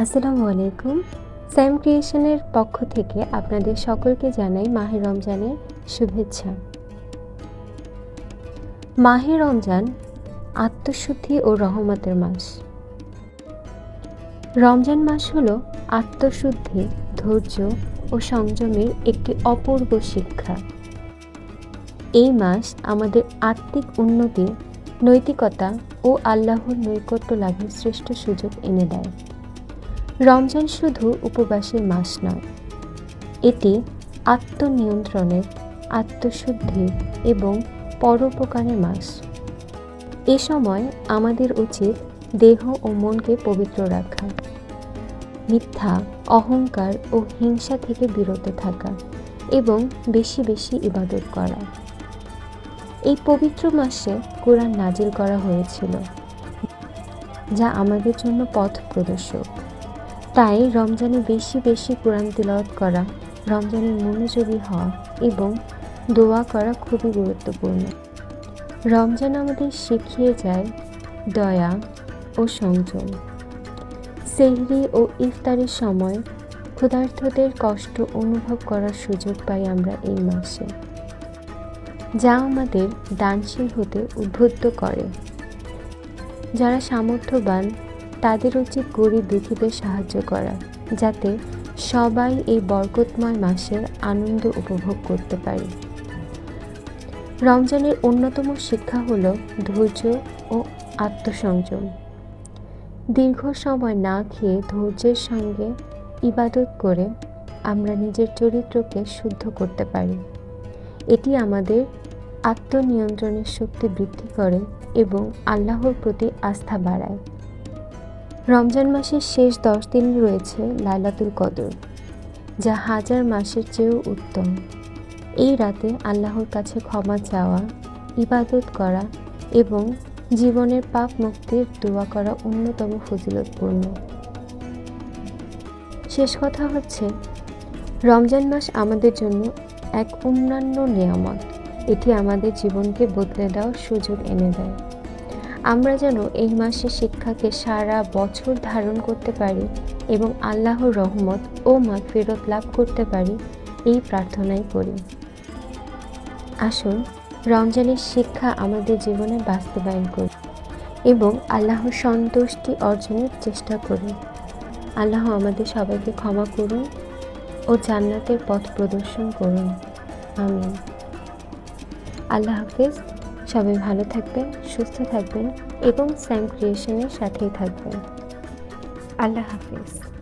আসসালামু আলাইকুম। স্যাম ক্রিয়েশনের পক্ষ থেকে আপনাদের সকলকে জানাই মাহে রমজানের শুভেচ্ছা। মাহে রমজান আত্মশুদ্ধি ও রহমতের মাস। রমজান মাস হল আত্মশুদ্ধি, ধৈর্য ও সংযমের একটি অপূর্ব শিক্ষা। এই মাস আমাদের আত্মিক উন্নতি, নৈতিকতা ও আল্লাহর নৈকট্য লাভের শ্রেষ্ঠ সুযোগ এনে দেয়। রমজান শুধু উপবাসের মাস নয়, এটি আত্মনিয়ন্ত্রণের, আত্মশুদ্ধির এবং পরোপকারের মাস। এ সময় আমাদের উচিত দেহ ও মনকে পবিত্র রাখা, মিথ্যা, অহংকার ও হিংসা থেকে বিরত থাকা এবং বেশি বেশি ইবাদত করা। এই পবিত্র মাসে কোরআন নাজিল করা হয়েছিল, যা আমাদের জন্য পথ প্রদর্শক। তাই রমজানে বেশি বেশি কোরআন তিলাওয়াত করা, রমজানের মনোযোগী হওয়া এবং দোয়া করা খুবই গুরুত্বপূর্ণ। রমজান আমাদের শিখিয়ে যায় দয়া ও সংযম। সেহরি ও ইফতারের সময় ক্ষুধার্তদের কষ্ট অনুভব করার সুযোগ পাই আমরা এই মাসে। যা আমাদের দানশীল হতে উদ্বুদ্ধ করে। যারা সামর্থ্যবান তাদের উচিত গরিব দুঃখীদের সাহায্য করা, যাতে সবাই এই বরকতময় মাসের আনন্দ উপভোগ করতে পারে। রমজানের অন্যতম শিক্ষা হলো ধৈর্য ও আত্মসংযম। দীর্ঘ সময় না খেয়ে ধৈর্যের সঙ্গে ইবাদত করে আমরা নিজের চরিত্রকে শুদ্ধ করতে পারি। এটি আমাদের আত্মনিয়ন্ত্রণের শক্তি বৃদ্ধি করে এবং আল্লাহর প্রতি আস্থা বাড়ায়। রমজান মাসের শেষ দশ দিন রয়েছে লাইলাতুল কদর, যা হাজার মাসের চেয়েও উত্তম। এই রাতে আল্লাহর কাছে ক্ষমা চাওয়া, ইবাদত করা এবং জীবনের পাপ মুক্তির দোয়া করা অন্যতম ফজিলতপূর্ণ। শেষ কথা হচ্ছে, রমজান মাস আমাদের জন্য এক অন্যান্য নিয়ামত। এটি আমাদের জীবনকে বদলে দেওয়ার সুযোগ এনে দেয়। আমরা যেন এই মাসের শিক্ষাকে সারা বছর ধারণ করতে পারি এবং আল্লাহর রহমত ও ফেরত লাভ করতে পারি, এই প্রার্থনাই করি। আসুন, রমজানের শিক্ষা আমাদের জীবনে বাস্তবায়ন করি এবং আল্লাহর সন্তুষ্টি অর্জনের চেষ্টা করি। আল্লাহ আমাদের সবাইকে ক্ষমা করুন ও জান্নাতের পথ প্রদর্শন করুন। আমিন। আল্লাহ হাফিজ। সবাই ভালো থাকবেন সুস্থ থাকবেন এবং স্যাম ক্রিয়েশনের সাথেই থাকবেন। আল্লাহ হাফিজ।